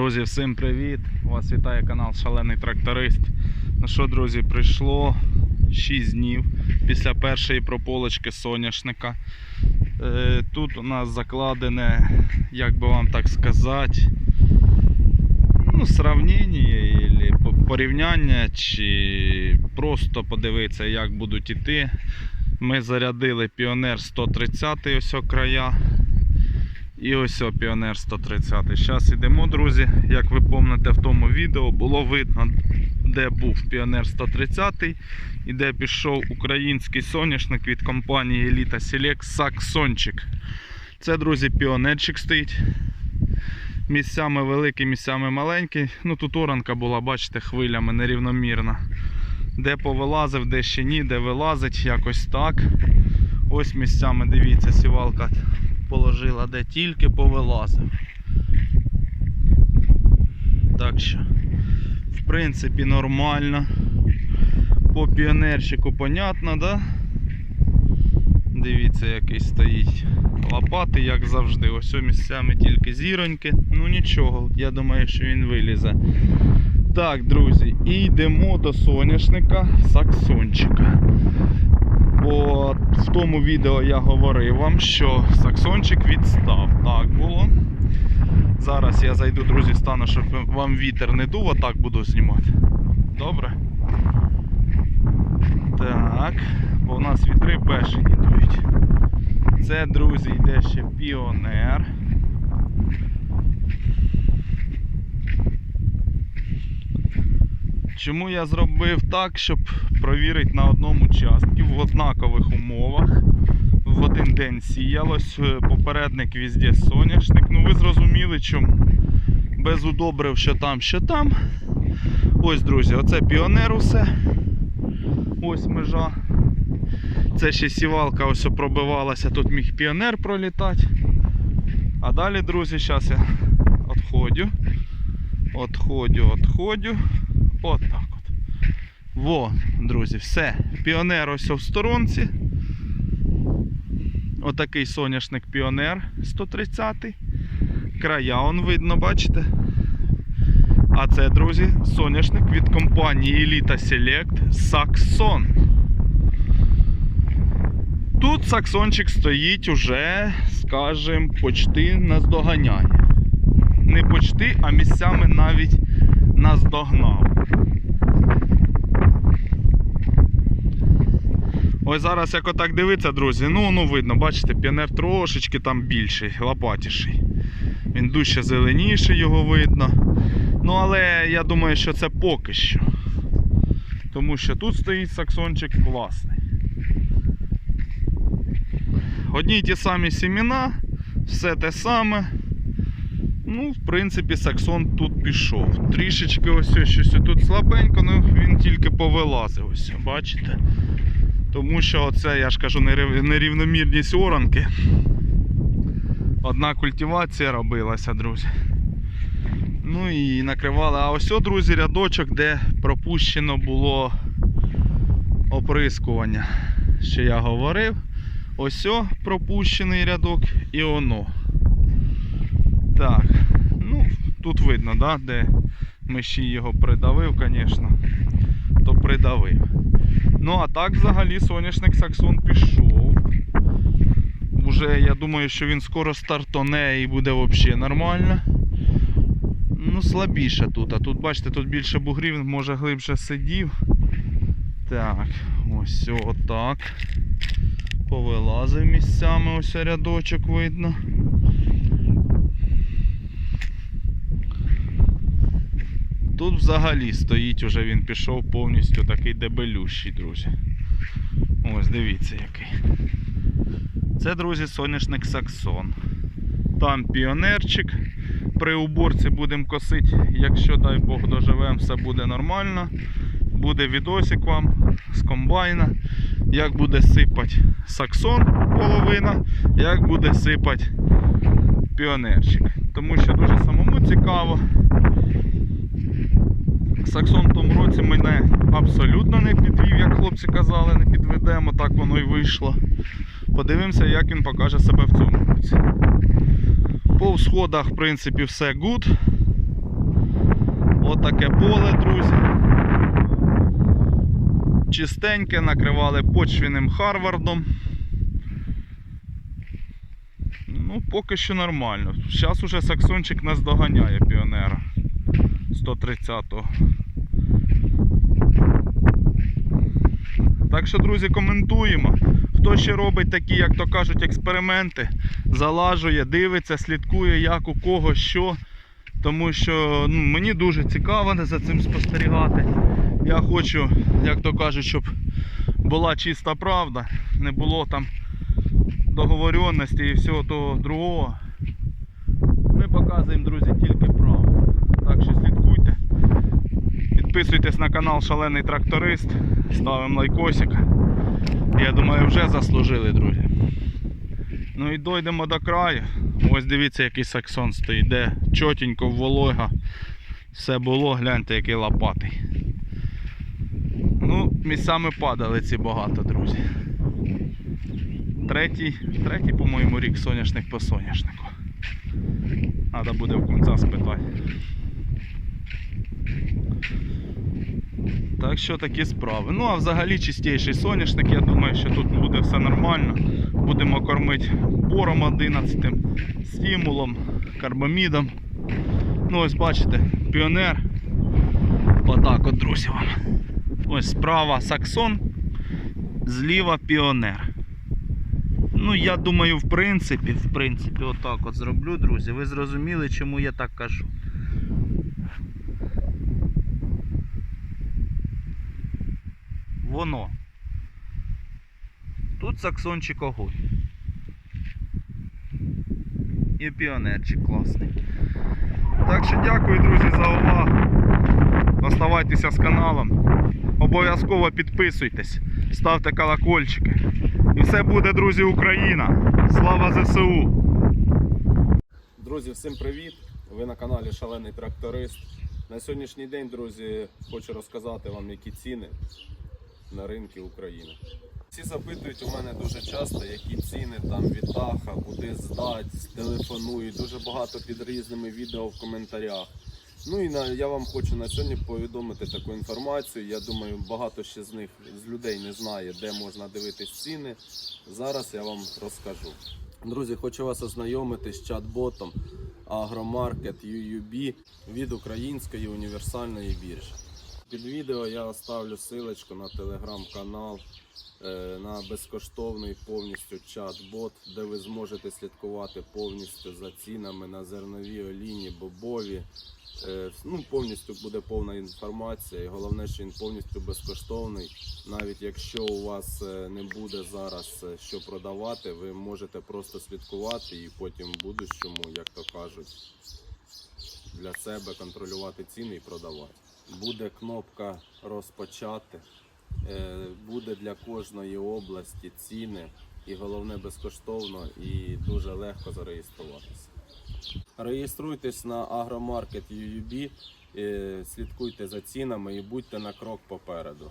Друзі, всім привіт! Вас вітає канал Шалений Тракторист. Ну що, друзі, прийшло 6 днів після першої прополочки соняшника. Е, Тут у нас закладене, як би вам так сказати, ну, сравнення порівняння, чи просто подивитися, як будуть іти. Ми зарядили Піонер 130 ось края. І ось о, Піонер 130. Зараз йдемо, друзі. Як ви пам'ятаєте, в тому відео було видно, де був Піонер 130 і де пішов український соняшник від компанії Elita Select Саксончик. Це, друзі, піонерчик стоїть. Місцями великий, місцями маленький. Ну тут оранка була, бачите, хвилями нерівномірна. Де повилазив, де ще ні, де вилазить, якось так. Ось місцями, дивіться, сівалка положила, де тільки повилазив. Так що, в принципі, нормально. По піонерчику понятно, да? Дивіться, який стоїть лопати, як завжди. Ось місцями тільки зіроньки. Ну нічого, я думаю, що він вилізе. Так, друзі, і йдемо до соняшника саксончика. Бо в тому відео я говорив вам, що саксончик відстав. Так було. Зараз я зайду, друзі, стану, щоб вам вітер не дув, отак буду знімати. Добре? Так, бо у нас вітри бешені дують. Це, друзі, йде ще піонер. Чому я зробив так, щоб провірити на одному участку в однакових умовах. В один день сіялось, е, попередник везде соняшник. Ну ви зрозуміли, чому без удобрив, що там, що там. Ось, друзі, оце піонер усе. Ось межа. Це ще сівалка ось пробивалася, тут міг піонер пролітати. А далі, друзі, зараз я відходю. Отходю, отходю. От так от. Во, друзі, все. Піонер ось в сторонці. Отакий соняшник піонер 130. Края он видно, бачите? А це, друзі, соняшник від компанії Elita Select Saxon. Тут саксончик стоїть уже, скажем, почти наздоганяє. Не почти, а місцями навіть наздогнав. Ось зараз, як отак дивиться, друзі, ну, ну видно, бачите, піонер трошечки там більший, лопатіший. Він дужче зеленіший, його видно. Ну, але я думаю, що це поки що. Тому що тут стоїть саксончик класний. Одні й ті самі сімена, все те саме. Ну, в принципі, саксон тут пішов. Трішечки ось ось щось тут слабенько, ну він тільки повилазив ось, бачите? Тому що оце, я ж кажу, нерівномірність оранки. Одна культивація робилася, друзі. Ну і накривали. А ось, друзі, рядочок, де пропущено було оприскування. Що я говорив. Ось пропущений рядок і оно. Так, ну, тут видно, да, де миші його придавив, звісно, то придавив. Ну, а так взагалі соняшник Саксон пішов. Уже я думаю, що він скоро стартоне і буде взагалі нормально. Ну, слабіше тут. А тут, бачите, тут більше бугрів, може глибше сидів. Так, ось отак. Повилазив місцями ось рядочок видно. Взагалі стоїть, уже він пішов повністю такий дебелющий, друзі. Ось дивіться який. Це, друзі, соняшник Саксон. Там піонерчик. При уборці будемо косити, якщо дай Бог доживемо, все буде нормально. Буде відосик вам з комбайна, як буде сипати саксон половина, як буде сипати піонерчик. Тому що дуже самому цікаво. Саксон в тому році мене абсолютно не підвів, як хлопці казали, не підведемо, так воно і вийшло. Подивимося, як він покаже себе в цьому році. По всходах, в принципі, все good. Отаке поле, друзі. Чистеньке, накривали почвіним Харвардом. Ну, поки що нормально. Зараз уже саксончик нас доганяє піонера 130-го. Так що, друзі, коментуємо. Хто ще робить такі, як то кажуть, експерименти, залажує, дивиться, слідкує, як у кого що. Тому що ну, мені дуже цікаво за цим спостерігати. Я хочу, як то кажуть, щоб була чиста правда, не було там договоренності і всього того другого. Ми показуємо, друзі, тільки правду. Так що слідкуйте. Підписуйтесь на канал Шалений Тракторист, ставимо лайкосик. Я думаю, вже заслужили, друзі. Ну і дойдемо до краю. Ось дивіться, який саксон стоїть, де чотенько волога. Все було, гляньте, який лопатий. Ну, місцями падали ці багато, друзі. Третій, третій, по-моєму, рік соняшник по соняшнику. Треба буде в кінця спитати. Так що такі справи. Ну а взагалі чистіший соняшник, я думаю, що тут буде все нормально. Будемо кормити бором 11, стимулом, карбамідом. Ну ось бачите, піонер. Отак от, друзі вам. Ось справа саксон, зліва піонер. Ну, я думаю, в принципі, в принципі, отак от зроблю, друзі. Ви зрозуміли, чому я так кажу. Воно. Тут саксончик огонь. І піонерчик класний. Так що дякую, друзі, за увагу. Оставайтеся з каналом. Обов'язково підписуйтесь, ставте колокольчики. І все буде, друзі, Україна. Слава ЗСУ! Друзі, всім привіт! Ви на каналі Шалений Тракторист. На сьогоднішній день, друзі, хочу розказати вам, які ціни на ринки України. Всі запитують у мене дуже часто, які ціни там від даха, куди здати, телефонують. Дуже багато під різними відео в коментарях. Ну і на, я вам хочу на сьогодні повідомити таку інформацію. Я думаю, багато ще з них з людей не знає, де можна дивитись ціни. Зараз я вам розкажу. Друзі, хочу вас ознайомити з чат-ботом Агромаркет UUB від української універсальної біржі. Під відео я оставлю ссылочку на телеграм-канал, е, на безкоштовний повністю чат-бот, де ви зможете слідкувати повністю за цінами на зернові олійні, бобові. Е, Ну, повністю буде повна інформація, і головне, що він повністю безкоштовний. Навіть якщо у вас е, не буде зараз що продавати, ви можете просто слідкувати і потім в будущому, як то кажуть, для себе контролювати ціни і продавати. Буде кнопка розпочати, е, буде для кожної області ціни, і головне безкоштовно і дуже легко зареєструватися. Реєструйтесь на Агромаркет UUB, е, слідкуйте за цінами і будьте на крок попереду.